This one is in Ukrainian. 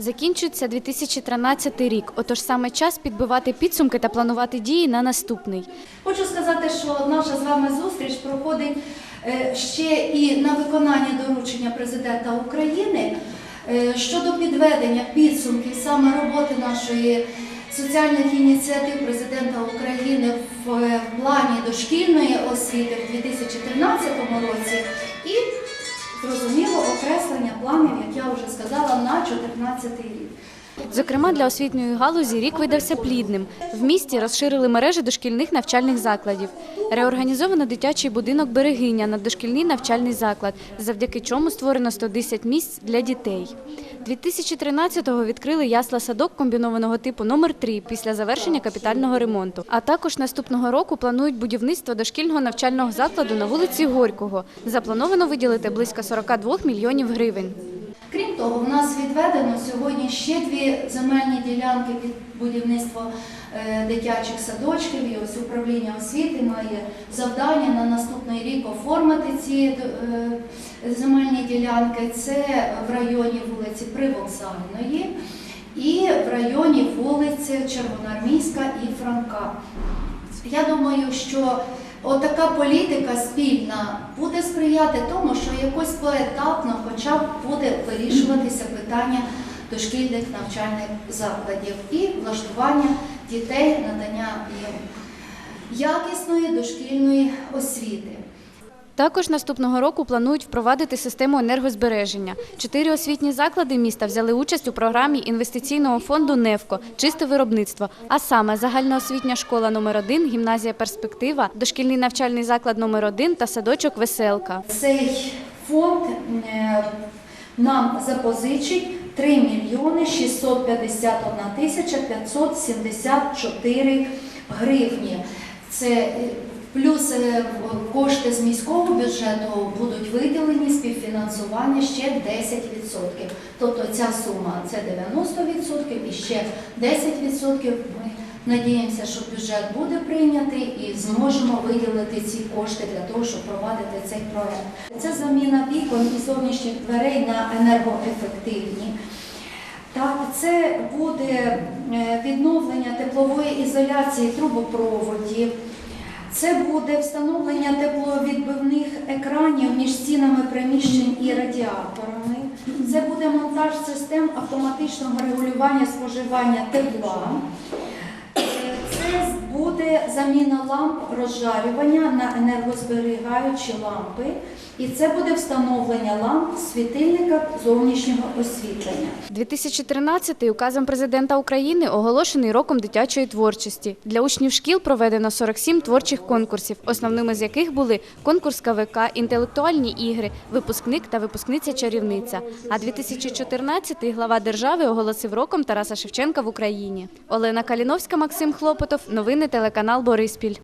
Закінчується 2013 рік. Отож саме час підбивати підсумки та планувати дії на наступний. Хочу сказати, що наша з вами зустріч проходить е, ще і на виконання доручення президента України е, щодо підведення підсумків саме роботи нашої соціальних ініціатив президента України в е, плані дошкільної освіти в 2013 році 2014 рік. Зокрема, для освітньої галузі рік видався плідним. В місті розширили мережі дошкільних навчальних закладів. Реорганізовано дитячий будинок Берегиня на дошкільний навчальний заклад, завдяки чому створено 110 місць для дітей. 2013-го відкрили ясла-садок комбінованого типу номер 3 після завершення капітального ремонту. А також наступного року планують будівництво дошкільного навчального закладу на вулиці Горького. Заплановано виділити близько 42 мільйонів гривень. Крім того, в нас відведено сьогодні ще дві земельні ділянки під будівництво е, дитячих садочків. І ось управління освіти має завдання на наступний рік оформити ці е, земельні ділянки. Це в районі вулиці Привокзальної і в районі вулиці Червоноармійська і Франка. Я думаю, що отака політика спільна буде сприяти тому, що якось поетапно хоча б буде вирішуватися питання дошкільних навчальних закладів і влаштування дітей, надання їм якісної дошкільної освіти. Також наступного року планують впровадити систему енергозбереження. Чотири освітні заклади міста взяли участь у програмі інвестиційного фонду «Невко» «Чисте виробництво», а саме загальноосвітня школа номер 1 гімназія «Перспектива», дошкільний навчальний заклад номер 1 та садочок «Веселка». Цей фонд е, нам запозичить 3 мільйони 651 тисяча 574 гривні. Це плюс е, кошти з міського бюджету будуть виділені співфінансування ще 10%. Тобто ця сума це 90% і ще 10% ми Надіємося, що бюджет буде прийнятий і зможемо виділити ці кошти для того, щоб провадити цей проект. Це заміна вікон і зовнішніх дверей на енергоефективні. Так, це буде е, відновлення теплової ізоляції трубопроводів. Це буде встановлення тепловідбивних екранів між стінами приміщень і радіаторами. Це буде монтаж систем автоматичного регулювання споживання тепла. Це буде заміна ламп розжарювання на енергозберігаючі лампи, і це буде встановлення ламп в світильниках зовнішнього освітлення. 2013 указом президента України оголошений роком дитячої творчості. Для учнів шкіл проведено 47 творчих конкурсів, основними з яких були конкурс КВК, інтелектуальні ігри, випускник та випускниця-чарівниця. А 2014 глава держави оголосив роком Тараса Шевченка в Україні. Олена Каліновська, Максим Хлопотов. Новини телеканал Бориспіль.